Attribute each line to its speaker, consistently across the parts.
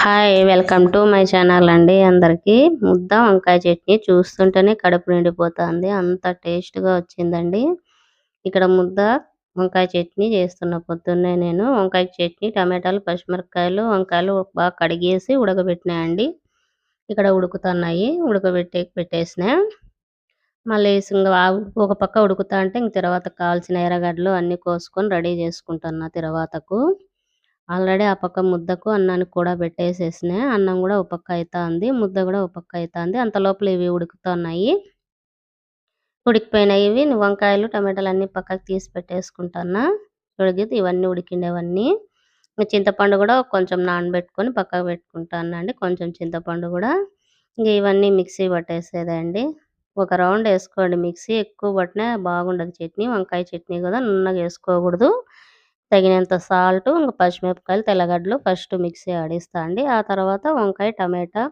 Speaker 1: Hi welcome to my channel అండి అందరికి. ముద్ద వంకాయ చట్నీ చూస్తుంటేనే కడుపు నిండిపోతుంది. అంత టేస్ట్గా వచ్చిందండి. ఇక్కడ ముద్ద వంకాయ చట్నీ చేస్తున్న పొద్దున్నే నేను. వంకాయ చట్నీ టమాటాలు పచ్చిమిరపకాయలు వంకాయలు బాగా కడిగేసి ఉడకబెట్టినాయండి ఇక్కడ ఉడుకుతున్నాయి. ఉడకబెట్టి పెట్టేసిన. మళ్ళీ ఇంకా ఒక పక్క ఉడుకుతా అంటే ఇంక తర్వాత కావాల్సిన ఎర్రగడ్డలు అన్ని కోసుకొని రెడీ చేసుకుంటున్నా తర్వాతకు. ఆల్రెడీ ఆ పక్క ముద్దకు అన్నానికి కూడా పెట్టేసేసిన అన్నం కూడా ఒక పక్క అవుతా ఉంది ముద్ద కూడా ఒక పక్క అవుతా ఉంది అంత లోపల ఇవి ఉడుకుతున్నాయి. ఉడికిపోయినాయి ఇవి. వంకాయలు టమాటాలు అన్ని పక్కకు తీసి పెట్టేసుకుంటున్నా ఉడికితే ఇవన్నీ ఉడికిండేవన్నీ. చింతపండు కూడా కొంచెం నానబెట్టుకొని పక్కకు పెట్టుకుంటాను అండి? కొంచెం చింతపండు కూడా. ఇంక ఇవన్నీ మిక్సీ పట్టేసేదండి. ఒక రౌండ్ వేసుకోండి. మిక్సీ ఎక్కువ పట్టినా బాగుండదు చట్నీ. వంకాయ చట్నీ కదా నున్నగా వేసుకోకూడదు. తగినంత సాల్ట్ ఇంకా పచ్చిమిరపకాయలు తెల్లగడ్డలు ఫస్ట్ మిక్సీ ఆడిస్తా అండి. ఆ తర్వాత వంకాయ టమాటా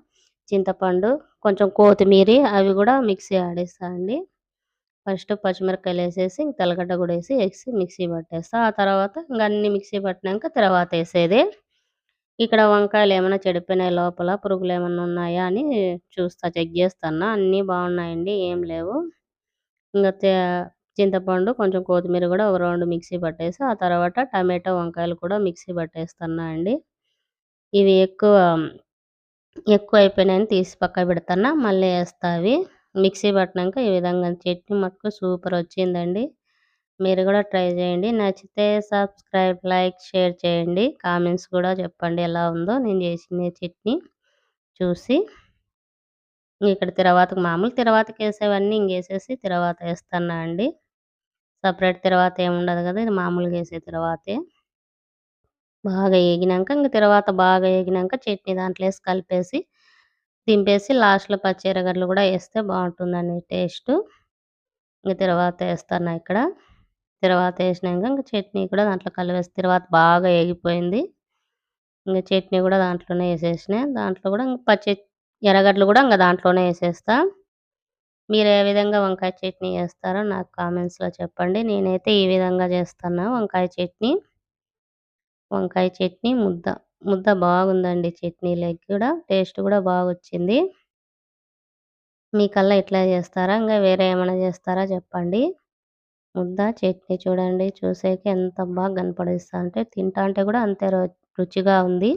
Speaker 1: చింతపండు కొంచెం కొత్తిమీర అవి కూడా మిక్సీ ఆడిస్తా అండి. ఫస్ట్ పచ్చిమిరపకాయలు వేసేసి ఇంక తెల్లగడ్డ కూడా వేసి వేసి మిక్సీ పట్టేస్తా. ఆ తర్వాత ఇంకా అన్ని మిక్సీ పట్టినాక తర్వాత వేసేది. ఇక్కడ వంకాయలు ఏమైనా చెడిపోయినాయి లోపల పురుగులు ఏమైనా ఉన్నాయా అని చూస్తా చెక్ చేస్తాను అన్నీ బాగున్నాయండి ఏం లేవు. ఇంకా చింతపండు కొంచెం కొత్తిమీర కూడా ఒక రౌండ్ మిక్సీ పట్టేసి ఆ తర్వాత టమాటో వంకాయలు కూడా మిక్సీ పట్టేస్తున్నా అండి. ఇవి ఎక్కువ ఎక్కువ అయిపోయినాయని తీసి పక్క పెడతాను మళ్ళీ వేస్తా అవి. మిక్సీ పట్టినాక ఈ విధంగా చట్నీ మటుకు సూపర్ వచ్చిందండి. మీరు కూడా ట్రై చేయండి. నచ్చితే సబ్స్క్రైబ్ లైక్ షేర్ చేయండి. కామెంట్స్ కూడా చెప్పండి ఎలా ఉందో. నేను చేసిన చట్నీ చూసి. ఇక్కడ తిరవాతకు మామూలు తిరవాతకి వేసేవన్నీ ఇంకేసేసి తిరవాత వేస్తున్నా అండి. సపరేట్ తర్వాత ఏముండదు కదా ఇది మామూలుగా వేసే తర్వాతే. బాగా వేగినాక ఇంక తర్వాత బాగా వేగినాక చట్నీ దాంట్లో వేసి కలిపేసి దింపేసి లాస్ట్లో పచ్చి కూడా వేస్తే బాగుంటుందండి టేస్ట్. ఇంక తర్వాత వేస్తాను ఇక్కడ. తర్వాత వేసినాక ఇంక చట్నీ కూడా దాంట్లో కలిపేసి తర్వాత బాగా వేగిపోయింది ఇంకా చట్నీ కూడా దాంట్లోనే వేసేసిన. దాంట్లో కూడా ఇంక పచ్చి ఎర్రగడ్డలు కూడా ఇంకా దాంట్లోనే వేసేస్తా. మీరు ఏ విధంగా వంకాయ చట్నీ చేస్తారో నాకు కామెంట్స్లో చెప్పండి. నేనైతే ఈ విధంగా చేస్తాను. వంకాయ చట్నీ వంకాయ చట్నీ ముద్ద ముద్ద బాగుందండి చట్నీలోకి కూడా టేస్ట్ కూడా బాగా వచ్చింది మీకల్లా ఇట్లా చేస్తారా? ఇంకా వేరే ఏమైనా చేస్తారా చెప్పండి. ముద్ద చట్నీ చూడండి. చూసేకి ఎంత బాగా కనపడిస్తా అంటే తింటా అంటే కూడా అంతే రుచిగా ఉంది.